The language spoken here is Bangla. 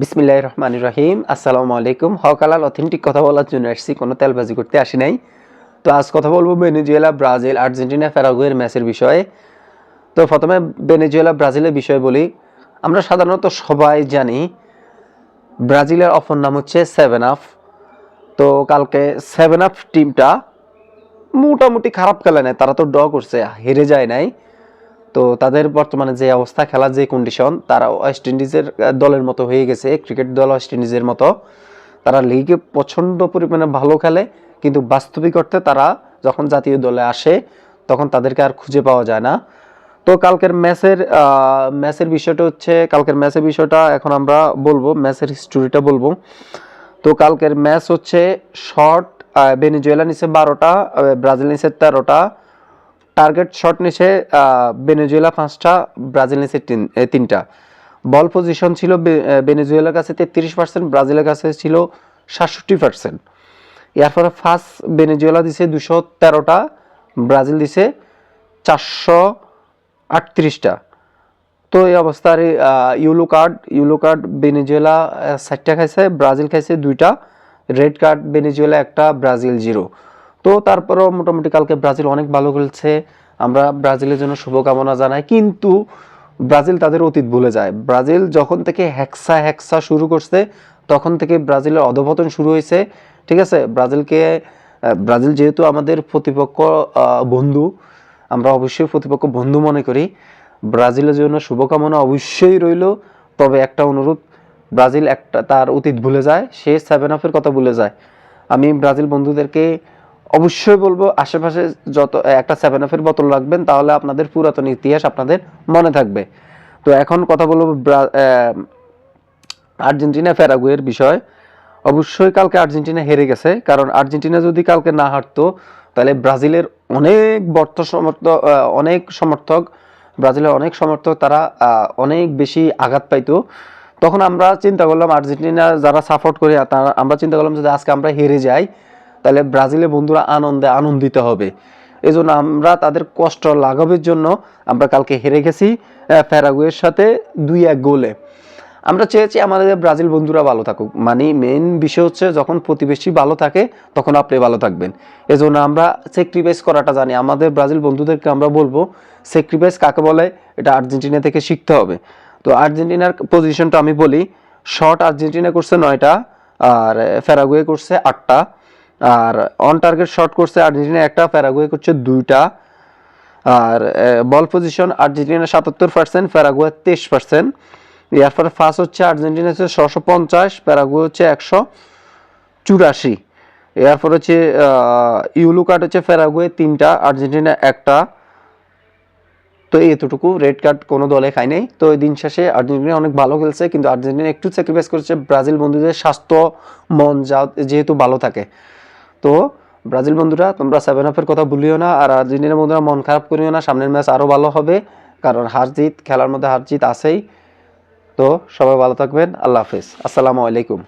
বিসমিল্লাহ রহমান রহিম। আসসালামু আলাইকুম। হকালাল অথেন্টিক কথা বলার জন্য আসছি, কোনো তেলবাজি করতে আসি নাই। তো আজ কথা বলব ভেনেজুয়েলা, ব্রাজিল, আর্জেন্টিনা ফেরাগুয়ের ম্যাচের বিষয়ে। তো প্রথমে ভেনেজুয়েলা, ব্রাজিলের বিষয়ে বলি। আমরা সাধারণত সবাই জানি, ব্রাজিলের অপর নাম হচ্ছে সেভেন আপ। তো কালকে সেভেন আপ টিমটা মোটামুটি খারাপ খেলে নেয় তারা তো ড করছে, হেরে যায় নাই। তো তাদের বর্তমানে যে অবস্থা, খেলার যে কন্ডিশন তারা ওয়েস্ট ইন্ডিজের দলের মতো হয়ে গেছে ক্রিকেট দল ওয়েস্ট ইন্ডিজের মতো। তারা লিগে প্রচণ্ড পরিমাণে ভালো খেলে, কিন্তু বাস্তবিক অর্থে তারা যখন জাতীয় দলে আসে, তখন তাদেরকে আর খুঁজে পাওয়া যায় না। তো কালকের ম্যাচের ম্যাচের বিষয়টা হচ্ছে, কালকের ম্যাচের বিষয়টা এখন আমরা বলব, ম্যাচের হিস্টোরিটা বলব। তো কালকের ম্যাচ হচ্ছে শর্ট বেনিজুয়েলা নিচে বারোটা ব্রাজিল নিচে তেরোটা টার্গেট শট নিচে বেনেজুয়েলা পাঁচটা ব্রাজিল তিন- তিনটা। বল পজিশন ছিল বেনেজুয়েলার কাছে তেত্রিশ পার্সেন্ট ব্রাজিলের কাছে ছিল সাতষট্টি পার্সেন্ট এরপরে ফার্স্ট বেনেজুয়েলা দিছে দুশো তেরোটা ব্রাজিল দিছে চারশো আটত্রিশটা। তো এই অবস্থার yellow card yellow card Venezuela ষাটটা খাইছে ব্রাজিল খাইছে দুইটা রেড কার্ড বেনেজুয়েলা একটা ব্রাজিল জিরো তো তারপরেও মোটামুটি কালকে ব্রাজিল অনেক ভালো খেলছে। আমরা ব্রাজিলের জন্য শুভকামনা জানাই, কিন্তু ব্রাজিল তাদের অতীত ভুলে যায়। ব্রাজিল যখন থেকে হ্যাকসা হ্যাকসা শুরু করছে, তখন থেকে ব্রাজিলের অধপতন শুরু হয়েছে, ঠিক আছে? ব্রাজিলকে ব্রাজিল যেহেতু আমাদের প্রতিপক্ষ বন্ধু, আমরা অবশ্যই প্রতিপক্ষ বন্ধু মনে করি, ব্রাজিলের জন্য শুভকামনা অবশ্যই রইল। তবে একটা অনুরোধ, ব্রাজিল একটা তার অতীত ভুলে যায়, সে সেভেন আপের কথা ভুলে যায়। আমি ব্রাজিল বন্ধুদেরকে অবশ্যই বলব, আশেপাশে যত একটা সেভেন আপের বোতল রাখবেন, তাহলে আপনাদের পুরাতন ইতিহাস আপনাদের মনে থাকবে। তো এখন কথা বলব আর্জেন্টিনা, প্যারাগুয়ের বিষয়। অবশ্যই কালকে আর্জেন্টিনা হেরে গেছে, কারণ আর্জেন্টিনা যদি কালকে না হারতো, তাহলে ব্রাজিলের অনেক বর্ত সমর্থক অনেক সমর্থক, ব্রাজিলের অনেক সমর্থক তারা অনেক বেশি আঘাত পাইতো। তখন আমরা চিন্তা করলাম আর্জেন্টিনা যারা সাপোর্ট করি, তারা, আমরা চিন্তা করলাম যদি আজকে আমরা হেরে যাই। তাহলে ব্রাজিলের বন্ধুরা আনন্দে আনন্দিত হবে। এই জন্য আমরা তাদের কষ্ট লাঘবের জন্য আমরা কালকে হেরে গেছি আহ, প্যারাগুয়ের সাথে দুই এক গোলে। আমরা চেয়েছি আমাদের ব্রাজিল বন্ধুরা ভালো থাকুক। মানে মেন বিষয় হচ্ছে যখন প্রতিবেশী ভালো থাকে তখন আপনি ভালো থাকবেন। এজন্য আমরা স্যাক্রিফাইস করাটা জানি। আমাদের ব্রাজিল বন্ধুদেরকে আমরা বলব স্যাক্রিফাইস কাকে বলে? এটা আর্জেন্টিনা থেকে শিখতে হবে। তো আর্জেন্টিনার পজিশনটা আমি বলি শর্ট আর্জেন্টিনা করছে নয়টা আর ফেরাগুয়ে করছে আটটা। আর অন টার্গেট শট করছে আর্জেন্টিনা একটা, প্যারাগুয়ে করছে দুইটা। আর বল পজিশন আর্জেন্টিনা সাতাত্তর পার্সেন্ট প্যারাগুয়ে তেইশ পার্সেন্ট এরপরে ফার্স্ট হচ্ছে আর্জেন্টিনা হচ্ছে ছশো পঞ্চাশ, প্যারাগুয়ে হচ্ছে একশো চুরাশি। এরপর হচ্ছে ইউলু কার্ড হচ্ছে প্যারাগুয়ে তিনটা, আর্জেন্টিনা একটা। তো এতটুকু রেড কার্ড কোনো দলে খায় নাই। তো দিন শেষে আর্জেন্টিনা অনেক ভালো খেলছে, কিন্তু আর্জেন্টিনা একটু স্যাক্রিফাইস করেছে ব্রাজিল বন্ধুদের স্বাস্থ্য, মন যা, যেহেতু ভালো থাকে। তো ব্রাজিল বন্ধুরা, তোমরা সেভেন আপের কথা ভুলিও না আর আর্জেন্টিনার বন্ধুরা মন খারাপ করিও না, সামনের ম্যাচ আরও ভালো হবে কারণ হার জিত, খেলার মধ্যে হার জিত আছেই। তো সবাই ভালো থাকবেন, আল্লাহ হাফিজ। আসসালামু আলাইকুম।